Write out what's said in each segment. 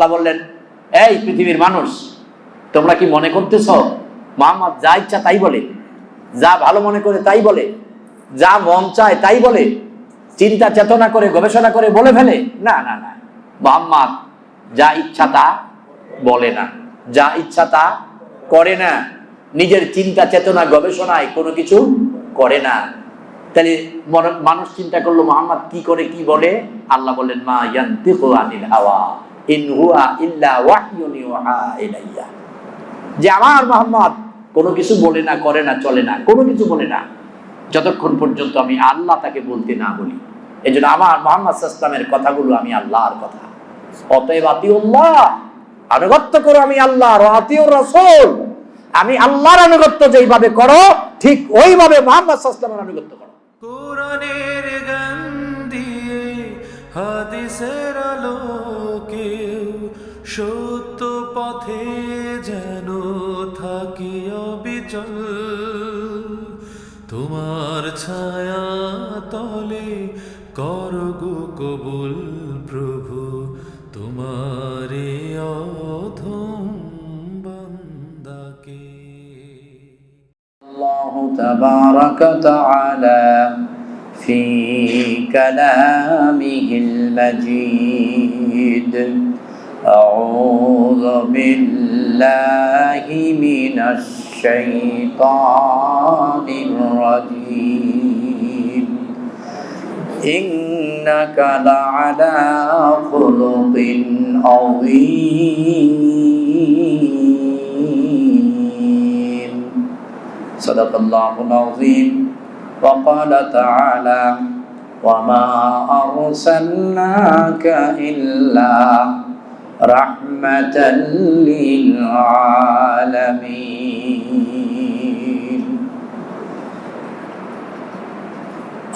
আল্লাহ বললেন, এই পৃথিবীর মানুষ, তোমরা কি মনে করতেছ, মোহাম্মদ যা ইচ্ছা তাই বলে, যা ভালো মনে করে তাই বলে, যা মন চায় তাই বলে, চিন্তা চেতনা করে গবেষণা করে বলে ফেলে? না না না, মোহাম্মদ যা ইচ্ছা তা বলে না, যা ইচ্ছা তা করে না, নিজের চিন্তা চেতনা গবেষণায় কোনো কিছু করে না। তাহলে মন- মানুষ চিন্তা করল, মোহাম্মদ কি করে কি বলে? আল্লাহ বললেন, মা ইয়ান্তিকু আনিল হাওয়া। ইন যে আমার মোহাম্মদ কোনো কিছু বলে না, করে না, চলে না, কোনো কিছু বলে না। যতক্ষণ পর্যন্ত আমি আল্লাহ তাকে বলতে না বলি। এই জন্য আমার মোহাম্মদ ইসলামের কথাগুলো আমি আল্লাহর কথা। অতএব আনুগত্য করো আমি আল্লাহর রসুল। আমি আল্লাহর আনুগত্য যেইভাবে করো, ঠিক ওইভাবে মোহাম্মদ আনুগত্য করো। কোরআনের গান হাদিসের আলোকে সত্য পথে যেন থাকি অবিচল তোমার ছায়া তলে করগু কবুল প্রভু তোমারে অধম বান্দাকে الله تبارك وتعالى في كلامه المجيد. أعوذ بالله من الشيطان الرجيم. إنك لعلى خلق عظيم. صدق الله العظيم. وقال تعالى وما أرسلناك إلا رحمة للعالمين.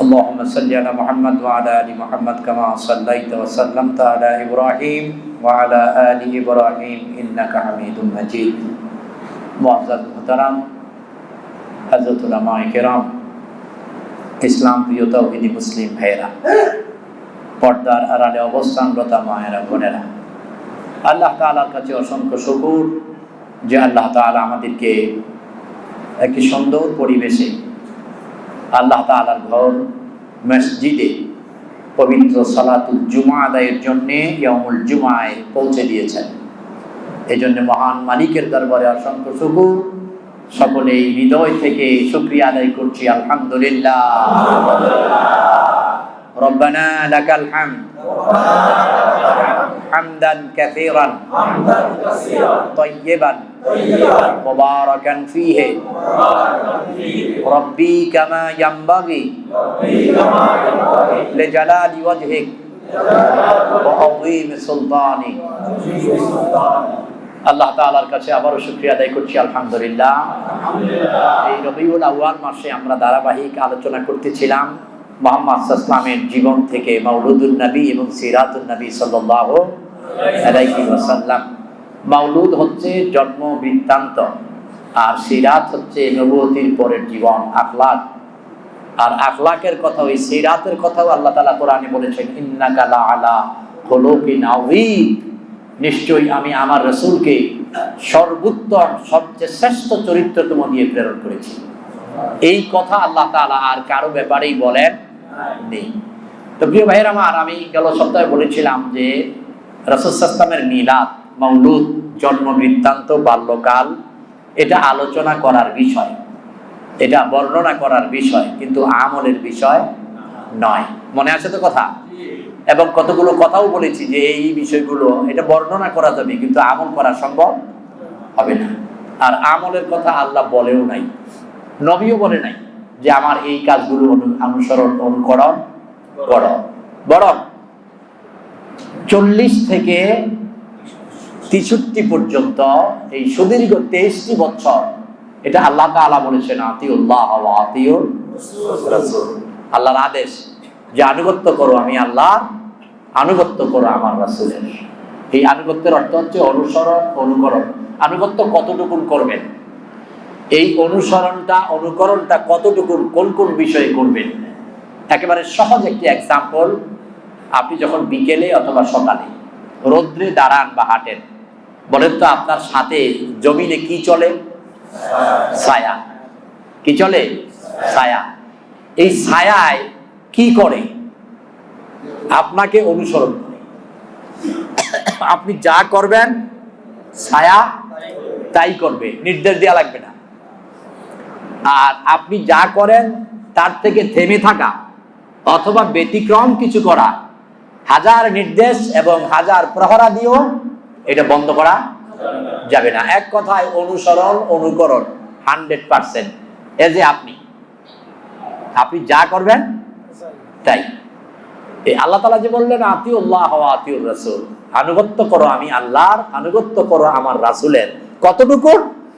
اللهم صل على محمد وعلى آل محمد كما صليت وسلمت على إبراهيم وعلى آل إبراهيم إنك حميد مجيد. معزز محترم حضرت علماء کرام ইসলাম প্রিয় তৌহিদি মুসলিম ভাইয়েরা, পর্দার আড়ালে অবস্থানরতা মায়েরা, বোনেরা, আল্লাহ তাআলার কাছে অসংখ্য শুকুর যে আল্লাহ তাআলা আমাদেরকে একটি সুন্দর পরিবেশে আল্লাহ তাআলার ঘর, মসজিদে পবিত্র সালাতুল জুমা আদায়ের জন্যে ইয়মুল জুমায় পৌঁছে দিয়েছেন। এই জন্য মহান মালিকের দরবারে অসংখ্য শুকুর। সকলেই হৃদয় থেকে শুক্রিয়া আদায় করছি আলহামদুলিল্লাহ ربنا لك الحمد حمدا كثيرا طيبا مباركا فيه ربي كما ينبغي لجلال وجهك وعظيم سلطانك আল্লাহ তাআলার কাছে আবারও শুকরিয়া আদায় করছি, আলহামদুলিল্লাহ। এই রবিউল আউয়াল মাসে আমরা ধারাবাহিক আলোচনা করতেছিলাম মোহাম্মদ ইসলামের জীবন থেকে মাউলুদুল নবী এবং সিরাতুল নবী ওয়াসাল্লাম। মাউলুদ হচ্ছে জন্ম বৃত্তান্ত আর সিরাত হচ্ছে নবুয়তির পরের জীবন, আখলাক। আর আখলাকের কথা, ওই সিরাতের কথাও আল্লাহ তাআলা কোরআনে বলেছেন, ইন্নাকা লা আলা খুলুকিন আযীম। নিশ্চয়ই আমি আমার রসুলকে সর্বোত্তম, সবচেয়ে শ্রেষ্ঠ চরিত্রতম দিয়ে প্রেরণ করেছি। এই কথা আল্লাহ তাআলা আর কারও ব্যাপারেই বলেন নেই। তো প্রিয় ভাইয়ের আমার, আমি গেল সপ্তাহে বলেছিলাম যে রসুলামের মিলাদ মৌলুদ জন্ম, বৃত্তান্ত, বাল্যকাল, এটা আলোচনা করার বিষয়। এটা বর্ণনা করার বিষয়, কিন্তু আমলের বিষয় নয়। মনে আছে তো কথা? এবং কতগুলো কথাও বলেছি যে এই বিষয়গুলো, এটা বর্ণনা করা যাবে, কিন্তু আমল করা সম্ভব হবে না। আর আমলের কথা আল্লাহ বলেও নাই, নবীও বলে নাই যে আমার এই কাজগুলো অনুসরণ, অনুকরণ করো। বরং চল্লিশ থেকে তেষট্টি পর্যন্ত এই সুদীর্ঘ তেইশটি বছর, এটা আল্লাহ তাআলা বলেছেন, আতিউল্লাহ ওয়া আতিউর আল্লাহর আদেশ যে আনুগত্য করো, আমি আল্লাহ আনুগত্য করো আমার রাসূলের। এই আনুগত্যের অর্থ হচ্ছে অনুসরণ, অনুকরণ। আনুগত্য কতটুকু করবেন? এই অনুসরণটা, অনুকরণটা কতটুকু কোন কোন বিষয়ে করবেন? একেবারে সহজ একটি এক্সাম্পল আপনি যখন বিকেলে অথবা সকালে রৌদ্রে দাঁড়ান বা হাঁটেন, বলেন তো আপনার সাথে জমিনে কি চলে? ছায়া। কি চলে? ছায়া। এই ছায়ায় কি করে? আপনাকে অনুসরণ আপনি যা করবেন, ছায়া তাই করবে, নির্দেশ দেওয়া লাগবে না। আর আপনি যা করেন, তার থেকে থেমে থাকা অথবা ব্যতিক্রম কিছু করা, হাজার নির্দেশ এবং হাজার প্রহরা দিয়েও এটা বন্ধ করা যাবে না। এক কথায় অনুসরণ, অনুকরণ, হান্ড্রেড পার্সেন্ট। এ যে আপনি আপনি যা করবেন, তাই। আল্লাহ তালা যে বললেন, আতিউল্লাহ আতিউর রাসুল। আনুগত্য করো আমি আল্লাহর, আনুগত্য করো আমার রাসুলের। কতটুকু?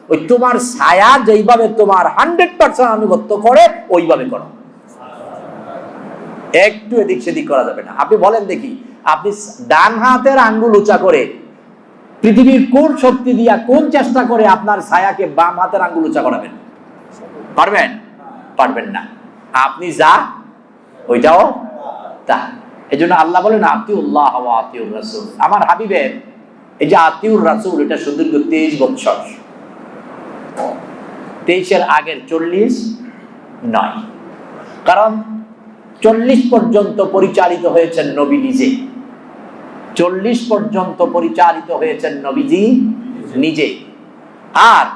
ওই তোমার ছায়া যেইভাবে তোমার হান্ড্রেড পার্সেন্ট আনুগত্য করে, ওইভাবে করো। একটু এদিক সেদিক করা যাবে না। আপনি বলেন দেখি, আপনি ডান হাতের আঙ্গুল উঁচা করে পৃথিবীর কোন শক্তি দিয়া কোন চেষ্টা করে আপনার ছায়াকে বাম হাতের আঙ্গুল উঁচা করাবেন? পারবেন? পারবেন না। আপনি যা, ওইটাও তা এই জন্য আল্লাহ বলেন, আতিউল্লাহ আতিউর রাসূল। আমার হাবিবের এই যে আতিউর রাসূল, এটা সুদীর্ঘ তেইশ বছর তেইশের আগের চল্লিশ নয়। কারণ চল্লিশ পর্যন্ত পরিচালিত হয়েছেন নবী নিজে। চল্লিশ পর্যন্ত পরিচালিত হয়েছেন নবীজি নিজে। আর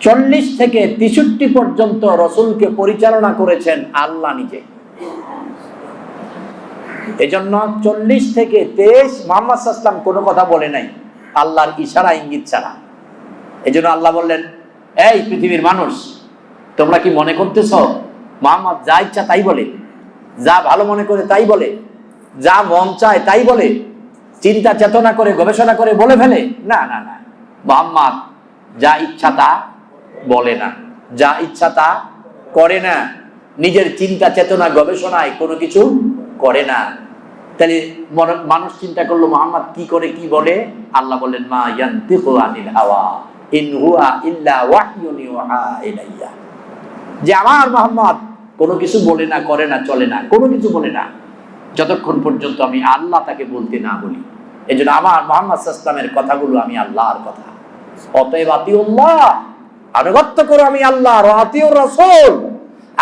চল্লিশ থেকে তেষট্টি পর্যন্ত রসুলকে পরিচালনা করেছেন আল্লাহ নিজে। এজন্য চল্লিশ থেকে তেইশ মোহাম্মদ সাল্লাম কোনো কথা বলে নাই। আল্লাহর ইশারা ইঙ্গিত ছাড়া। এই জন্য আল্লাহ বললেন, এই পৃথিবীর মানুষ, তোমরা কি মনে করতেছ, মোহাম্মদ যা ইচ্ছা তাই বলে, যা ভালো মনে করে তাই বলে, যা মন চায় তাই বলে, চিন্তা চেতনা করে গবেষণা করে বলে ফেলে? না না না। মোহাম্মদ যা ইচ্ছা তা বলে না। যা ইচ্ছা তা করে না। নিজের চিন্তা চেতনা গবেষণায় কোনো কিছু করে না। তাহলে মানুষ চিন্তা করল, মোহাম্মদ কি করে, কি বলে? আল্লাহ বলেন মা ইয়ান্তিকু আনিল হাওয়া, ইন হুয়া ইল্লা ওয়াহয়ুন ইউহা ইলাইয়া। যে আমার মোহাম্মদ কোনো কিছু বলে না, করে না, চলে না, কোনো কিছু বলে না। যতক্ষণ পর্যন্ত আমি আল্লাহ তাকে বলতে না বলি এই জন্য আমার মোহাম্মদ ইসলামের কথাগুলো আমি আল্লাহর কথা। অতএব আতিউল্লাহ, আনুগত্য করো আমি আল্লাহর আতিউর রসুল।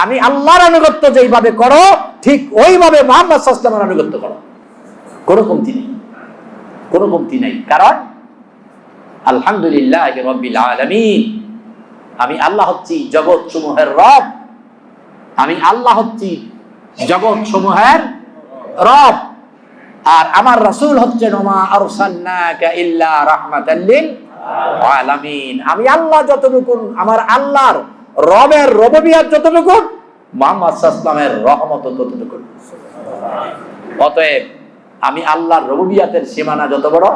আমি আল্লাহর আনুগত্য যেইভাবে করো, ঠিক ওইভাবে মোহাম্মদ ইসলামের আনুগত্য করো। কোনো কমতি নেই। কোনো কমতি নেই। কারণ, আলহামদুলিল্লাহ রব্বিল আলামিন, আমি আল্লাহ হচ্ছি জগৎ সমূহের রব। আমি আল্লাহ হচ্ছি জগৎ সমূহের রব। আর আমার রাসূল আলামিন। আমি আল্লাহ যতটুকু আমার আল্লাহর রবের রববিয়াত যতটুকু, মুহাম্মদ সাল্লামের রহমত ততটুকু। অতএব আমি আল্লাহর রববিয়াতের সীমানা যত বড়,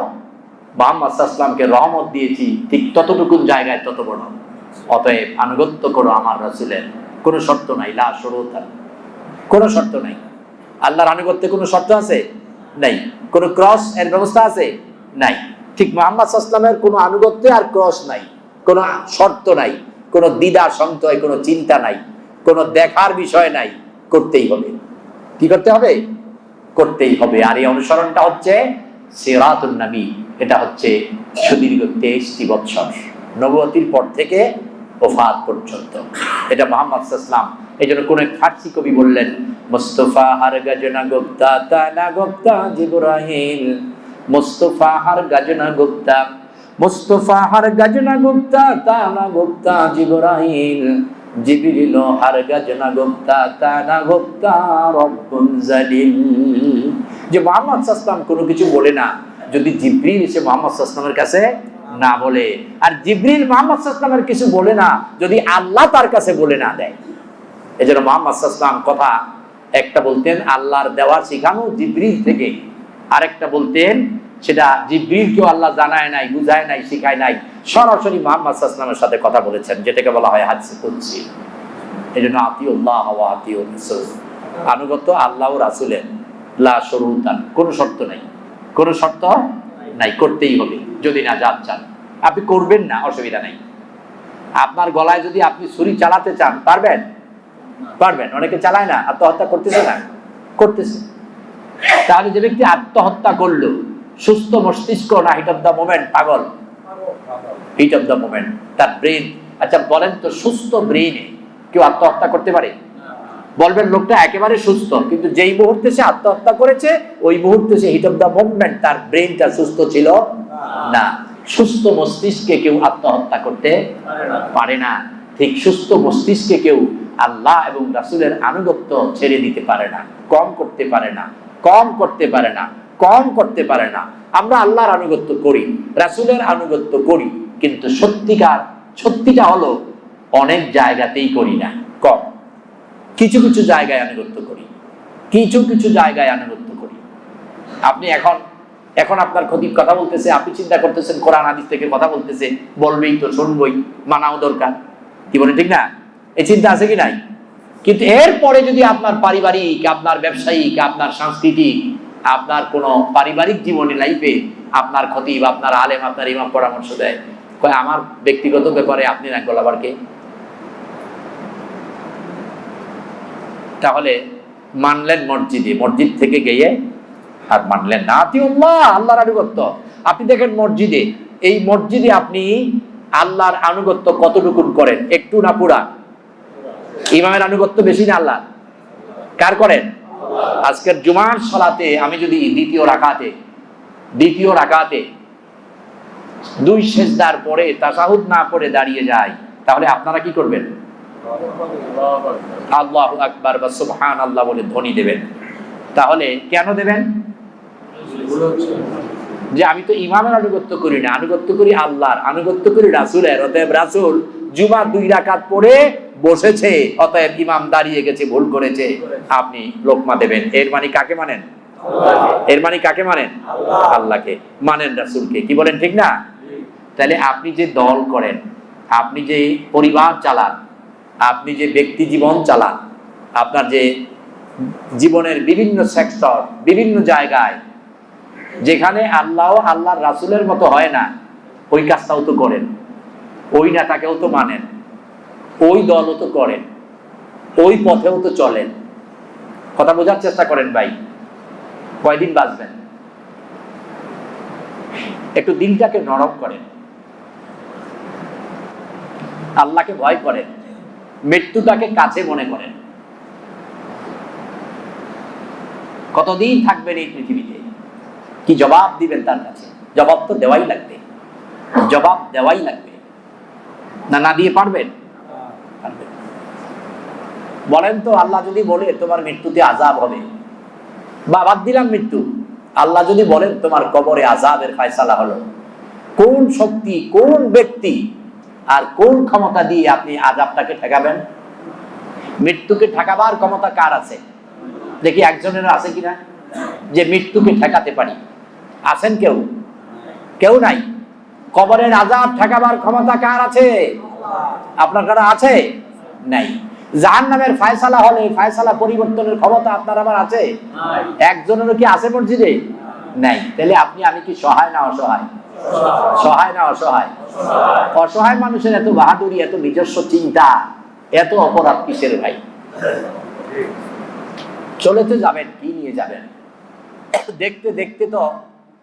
মোহাম্মদ সাল্লামকে রহমত দিয়েছি, ঠিক ততটুকুন জায়গায় তত বড়। অতএব আনুগত্য করো আমার রাসূলের। কোনো শর্ত নাই, লা শুরুতা। কোনো শর্ত নাই। আল্লাহর আনুগত্যে কোনো শর্ত আছে? নাই। কোনো ক্রস এর ব্যবস্থা আছে? নাই। ঠিক মোহাম্মদ সাল্লামের কোনো আনুগত্যে আর ক্রস নাই। কোনো শর্ত নাই। কোনো দ্বিধা সংশয় কোনো চিন্তা নাই, কোনো দেখার বিষয় নাই, করতেই হবে। কি করতে হবে? করতেই হবে। আর এই অনুসরণটা হচ্ছে সিরাতুন নবী। এটা হচ্ছে সুদীর্ঘ তেইশটি বৎসর নবতির পর থেকে ওফাত পর্যন্ত। এটা মোহাম্মদ ইসলাম এই জন্য কোন ফার্সি কবি বললেন, মুস্তফা হার গাজনা গুপ্তা তানা গুপ্তা জিবরাহিল, মুস্তফা হার গজনা গুপ্তা মুস্তফা হার গজনা গুপ্তা তানা গুপ্তা জিবরাহিল জিবরিল হার গজনা গুপ্তা তানা গুপ্তা রব্বুন জালিল। যে মোহাম্মদ সাল্লাম কোনো কিছু বলে না, যদি জিব্রিল এসে মোহাম্মদ সাল্লামের কাছে না বলে। আর জিব্রিল মোহাম্মদ সাল্লামের কিছু বলে না, যদি আল্লাহ তার কাছে বলে না দেয়। এই জন্য মোহাম্মদ সাল্লাম কথা একটা বলতেন, আল্লাহর দেওয়া শিখানো জিব্রিল থেকে। আরেকটা বলতেন সেটা জিব্রিলকেও আল্লাহ জানায় নাই, বুঝায় নাই, শিখায় নাই। সরাসরি মোহাম্মদ সাল্লামের সাথে কথা বলেছেন, যেটাকে বলা হয় হাদিসে কুদসি। এই জন্য আতিউল্লাহ ওয়া আতিউর রাসূল। আনুগত্য আল্লাহ রাসূলের। লা শুরুতান, কোনো শর্ত নাই। কোনো শর্ত নাই, করতেই হবে, যদি না যান, চান। আপনি করবেন না, অসুবিধা নাই। আপনার গলায় যদি আপনি ছুরি চালাতে চান, পারবেন? পারবেন। অনেকে চালায় না, আত্মহত্যা করতেছে না? করতেছে। তাহলে যে ব্যক্তি আত্মহত্যা করল সুস্থ মস্তিষ্ক না হিট অফ দ্য মোমেন্ট, পাগল। হিট অফ দ্য মোমেন্ট তার ব্রেন আচ্ছা বলেন তো, সুস্থ ব্রেনে কেউ আত্মহত্যা করতে পারে? বলবেন, লোকটা একেবারে সুস্থ, কিন্তু যেই মুহূর্তে সে আত্মহত্যা করেছে, ওই মুহূর্তে সে হিট অফ দ্য মুভমেন্ট তার ব্রেনটা সুস্থ ছিল না। সুস্থ মস্তিষ্কে কেউ আত্মহত্যা করতে পারে না। ঠিক সুস্থ মস্তিষ্কে কেউ আল্লাহ এবং রাসূলের আনুগত্য ছেড়ে দিতে পারে না, কম করতে পারে না, কম করতে পারে না। কম করতে পারে না। আমরা আল্লাহর আনুগত্য করি, রাসূলের আনুগত্য করি, কিন্তু সত্যিকার, সত্যিটা হলো অনেক জায়গাতেই করি না, কম। কিছু কিছু জায়গায় আনুগত্য করি, কিছু কিছু জায়গায় আনুগত্য করি। আপনি এখন এখন আপনার ক্ষতির কথা বলতেছে, আপনি চিন্তা করতেছেন, কোরআন হাদিস থেকে কথা বলতেছে, বলবেই তো শুনবই, মানাও দরকার। কি বলে, ঠিক না? এই চিন্তা আছে কি নাই? কিন্তু এরপরে যদি আপনার পারিবারিক, আপনার ব্যবসায়িক, আপনার সাংস্কৃতিক আপনার কোনো পারিবারিক জীবনে লাইফে আপনার ক্ষতি বা আপনার আলেম, আপনার ইমাম পরামর্শ দেয়? কয়, আমার ব্যক্তিগত ব্যাপারে আপনি না গলাবার কে? তাহলে মানলেন মসজিদে, মসজিদ থেকে গিয়ে আর মানলেন না। আতিউল্লাহ আল্লাহর আনুগত্য। আপনি দেখেন মসজিদে, এই মসজিদে আপনি আল্লাহর আনুগত্য কতটুকুন করেন? একটু না পুরা? ইমামের আনুগত্য বেশি না আল্লাহ কার করেন? আজকের জুমার সলাতে আমি যদি দ্বিতীয় রাকাতে দ্বিতীয় রাকাতে দুই শেষদার পরে তাসাহুদ না পড়ে দাঁড়িয়ে যাই, তাহলে আপনারা কি করবেন? আল্লাহ আকবার বা সুবহান আল্লাহ বলে ধ্বনি দেবেন। তাহলে কেন দেবেন? যে আমি তো ইমামের আনুগত্য করি না, আনুগত্য করি আল্লাহর, আনুগত্য করি রাসুলের, অতএব রাসুল জুমা দুই রাকাত পড়ে বসেছে অতএব ইমাম দাঁড়িয়ে গেছে ভুল করেছে। আপনি লোকমা দেবেন। এর মানে কাকে মানেন? এর মানে কাকে মানেন? আল্লাহকে। মানেন রাসুলকে। কি বলেন ঠিক না? তাহলে আপনি যে দল করেন আপনি যে পরিবার চালান আপনি যে ব্যক্তি জীবন চালান আপনার যে জীবনের বিভিন্ন সেক্টর বিভিন্ন জায়গায় যেখানে আল্লাহ আল্লাহর রাসুলের মতো হয় না ওই কাজটাও তো করেন। ওই নেতাকেও তো মানেন, ওই দলও তো করেন, ওই পথেও তো চলেন। কথা বোঝার চেষ্টা করেন ভাই, কয়দিন বাঁচবেন? একটু দিনটাকে নরম করেন। আল্লাহকে ভয় করেন, মৃত্যুটাকে কাছে মনে করেন। কতদিন থাকবেন এই পৃথিবীতে? কি জবাব দিবেন তার কাছে? জবাব তো দেওয়াই লাগবে। জবাব দেওয়াই লাগবে। না না দিয়ে পারবেন। বলেন তো, আল্লাহ যদি বলে তোমার মৃত্যুতে আজাব হবে। বা বাদ দিলাম মৃত্যু। আল্লাহ যদি বলেন তোমার কবরে আজাবের ফায়সালা হলো। কোন শক্তি, কোন ব্যক্তি আর কোন ক্ষমতা দিয়ে আপনি আজাবটাকে ঠেকাবেন? মৃত্যুকে ঠেকাবার ক্ষমতা কার আছে? দেখি একজনের আছে কিনা? যে মৃত্যুকে ঠেকাতে পারি। আছেন কেউ? কেউ নাই? কবরের আজাব ঠেকাবার ক্ষমতা কার আছে? আপনার কারা আছে? নাই। জাহান নামের ফায়সালা হলে ফায়সালা পরিবর্তনের ক্ষমতা আপনার আমার আছে? একজনেরও কি আছে মসজিদে? নাই। তাহলে আপনি আমি কি সহায় না অসহায়? সহায়। না অসহায়? অসহায় মানুষের এত বাহাদুরি এত নিজস্ব চিন্তা এত অপরাধ কিসের ভাই? চলে তো যাবেন কি নিয়ে যাবেন? দেখতে দেখতে তো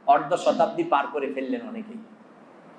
অর্ধ শতাব্দী পার করে ফেললেন অনেকেই।